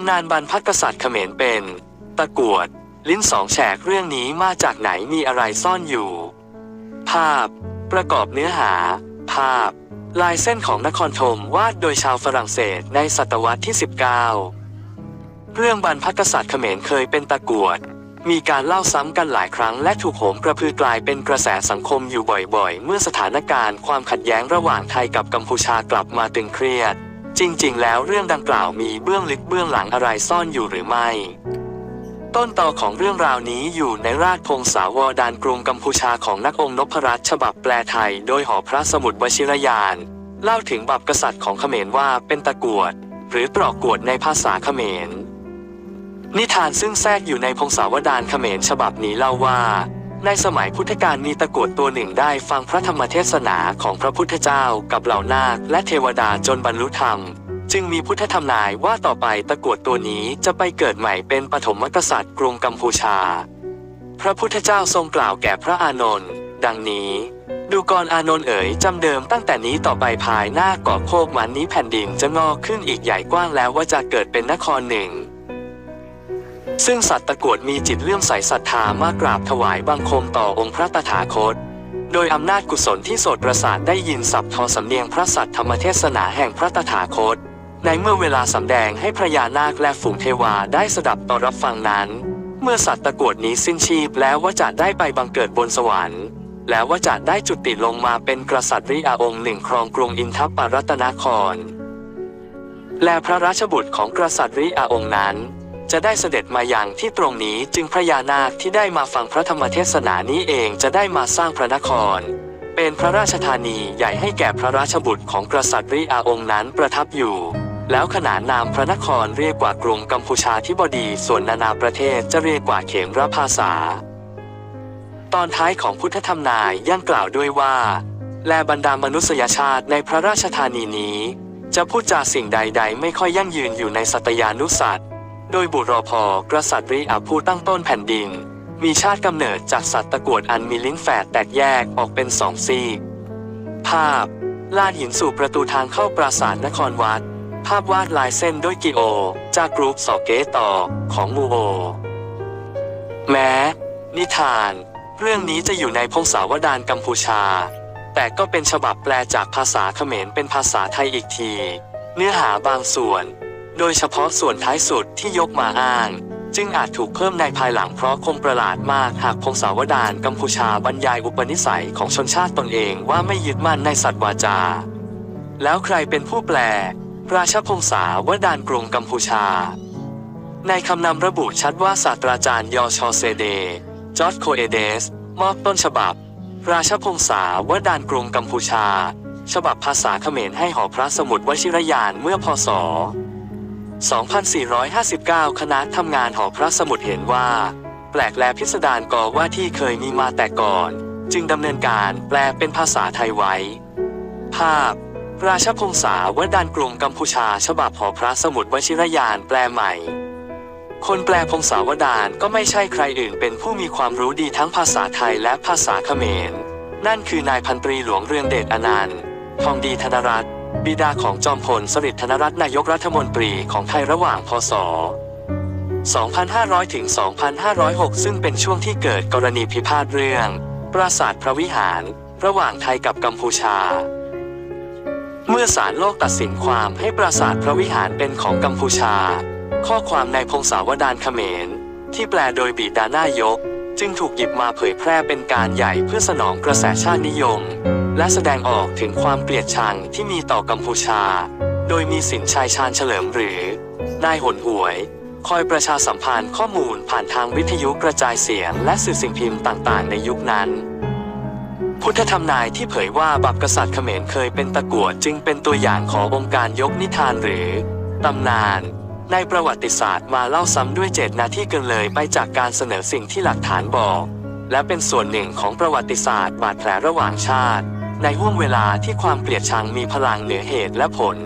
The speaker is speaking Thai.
ำนานบรรพกษัตริย์เขมรเป็น ตะกวด ลิ้นสองแฉกเรื่องนี้มาจากไหนมีอะไรซ่อนอยู่ ภาพ ประกอบเนื้อหา ภาพ ลายเส้นของนครธมวาดโดยชาวฝรั่งเศสในศตวรรษที่ 19 เรื่องบรรพกษัตริย์เขมรเคยเป็นตะกวด มีการเล่าซ้ำกันหลายครั้งและถูกโหมกระพือกลายเป็นกระแสสังคมอยู่บ่อยๆ เมื่อสถานการณ์ความขัดแย้งระหว่างไทยกับกัมพูชากลับมาตึงเครียด จริงๆ แล้วเรื่องดังกล่าวมีเบื้องลึกเบื้องหลังอะไรซ่อนอยู่หรือไม่ ต้นตอของเรื่องราวนี้อยู่ในราชพงศาวดารกรุงกัมพูชาของนักองค์นพรัตน์ฉบับแปลไทย โดยหอพระสมุดวชิรยาน เล่าถึงบัพกษัตริย์ของเขมรว่าเป็นตะกวด หรือตรอกกวดในภาษาเขมร นิทานซึ่งแทรกอยู่ในพงศาวดารเขมรฉบับนี้เล่าว่า ในสมัยพุทธกาลมีตะกรวดตัวหนึ่งได้ฟังพระธรรมเทศนาของพระพุทธเจ้ากับเหล่านาคและเทวดาจนบรรลุธรรม จึงมีพุทธธรรมนายว่าต่อไปตะกรวดตัวนี้จะไปเกิดใหม่เป็นปฐมกษัตริย์กรุงกัมพูชา พระพุทธเจ้าทรงกล่าวแก่พระอานนท์ดังนี้ ดูกรอานนท์เอ๋ยจำเดิมตั้งแต่นี้ต่อไปภายหน้าเกาะโคกมันนี้แผ่นดินจะงอกขึ้นอีกใหญ่กว้างแล้วว่าจะเกิดเป็นนครหนึ่ง ซึ่งสัตว์ตะกวดมีจิตเลื่อมใสศรัทธามากราบถวายบังคมต่อองค์พระตถาคต โดยอำนาจกุศลที่โสตประสาทได้ยินสับทอสำเนียงพระสัตธรรมเทศนาแห่งพระตถาคต ในเมื่อเวลาสำแดงให้พระยานาคและฝูงเทวาได้สดับต่อรับฟังนั้น เมื่อสัตว์ตะกวดนี้สิ้นชีพแล้วว่าจะได้ไปบังเกิดบนสวรรค์แล้วว่าจะได้จุติลงมาเป็นกษัตริย์อาองค์หนึ่งครองกรุงอินทปรัตนคร และพระราชบุตรของกษัตริย์อาองค์นั้น จะได้เสด็จมาอย่างที่ตรงนี้จึงพระยานาคที่ได้มาฟังพระธรรมเทศนานี้เองจะได้มาสร้างพระนคร เป็นพระราชธานีใหญ่ให้แก่พระราชบุตรของกษัตริย์อาองค์นั้นประทับอยู่ แล้วขนานนามพระนครเรียกว่ากรุงกัมพูชาธิบดีส่วนนานาประเทศจะเรียกว่าเขมรภาษา ตอนท้ายของพุทธธรรมนายยังกล่าวด้วยว่า และบรรดามนุษยชาติในพระราชธานีนี้ จะพูดจาสิ่งใด ๆ ไม่ค่อยยั่งยืนอยู่ในสัตยานุสัตว โดยบุรรอพกษัตริย์อาผู้ตั้งต้นแผ่นดิน มีชาติกำเนิดจากสัตว์ตะกวดอันมีลิ้นแฝดแตกแยกออกเป็นสองซีก ภาพ ลานหินสู่ประตูทางเข้าปราสาทนครวัด ภาพวาดลายเส้นด้วยกิโอ จากกรุ๊ปสอเกต่อของมูโอ แม้ นิทาน เรื่องนี้จะอยู่ในพงศาวดารกัมพูชา แต่ก็เป็นฉบับแปลจากภาษาเขมรเป็นภาษาไทยอีกที เนื้อหาบางส่วน โดยเฉพาะส่วนท้ายสุดที่ยกมาอ้าง จึงอาจถูกเพิ่มในภายหลังเพราะคงประหลาดมากหากพงศาวดารกัมพูชาบรรยายอุปนิสัยของชนชาติตนเองว่าไม่ยึดมั่นในสัตว์วาจา แล้วใครเป็นผู้แปล ราชพงศาวดารกรุงกัมพูชา ในคำนำระบุชัดว่าศาสตราจารย์ยอชอเซเด จอร์จโคเอเดส มอบต้นฉบับ ราชพงศาวดารกรุงกัมพูชา ฉบับภาษาเขมรให้หอพระสมุดวชิรยานเมื่อพศ 2459 คณะทำงานหอพระสมุดเห็นว่า แปลกและพิสดารกอว่าที่เคยมีมาแต่ก่อน จึงดำเนินการแปลเป็นภาษาไทยไว้ ภาพ ราชพงศาวดารกรุงกัมพูชา ฉบับหอพระสมุดวชิรยานแปลใหม่ คนแปลพงศาวดารก็ไม่ใช่ใครอื่นเป็นผู้มีความรู้ดีทั้งภาษาไทยและภาษาเขมร นั่นคือนายพันตรีหลวงเรืองเดชอนันต์ ทองดีธนรัตน์ บิดาของจอมพลสฤษดิ์ธนรัตน์นายกรัฐมนตรีของไทยระหว่างพศ 2500 ถึง 2506 ซึ่งเป็นช่วงที่เกิดกรณีพิพาทเรื่อง ปราสาทพระวิหาร ระหว่างไทยกับกัมพูชา เมื่อศาลโลกตัดสินความให้ปราสาทพระวิหารเป็นของกัมพูชา ข้อความในพงศาวดารเขมร ที่แปลโดยบิดานายก จึงถูกหยิบมาเผยแพร่เป็นการใหญ่เพื่อสนองกระแสชาตินิยม และแสดงออกถึงความเกลียดชังที่มีต่อกัมพูชา โดยมีสินชัยชาญเฉลิมหรือนายหนหวย คอยประชาสัมพันธ์ข้อมูลผ่านทางวิทยุกระจายเสียง และสื่อสิ่งพิมพ์ต่างๆ ในยุคนั้น พุทธธรรมนายที่เผยว่าบัพกษัตริย์เขมรเคยเป็นตะกั่วจึงเป็นตัวอย่างขององค์การยกนิทานหรือตำนาน ในประวัติศาสตร์มาเล่าซ้ำด้วยเจตนาที่เกินเลยไปจากการเสนอสิ่งที่หลักฐานบอก และเป็นส่วนหนึ่งของประวัติศาสตร์บาดแผลระหว่างชาติ ในห่วงเวลาที่ความเกลียดชังมีพลังเหนือเหตุและผล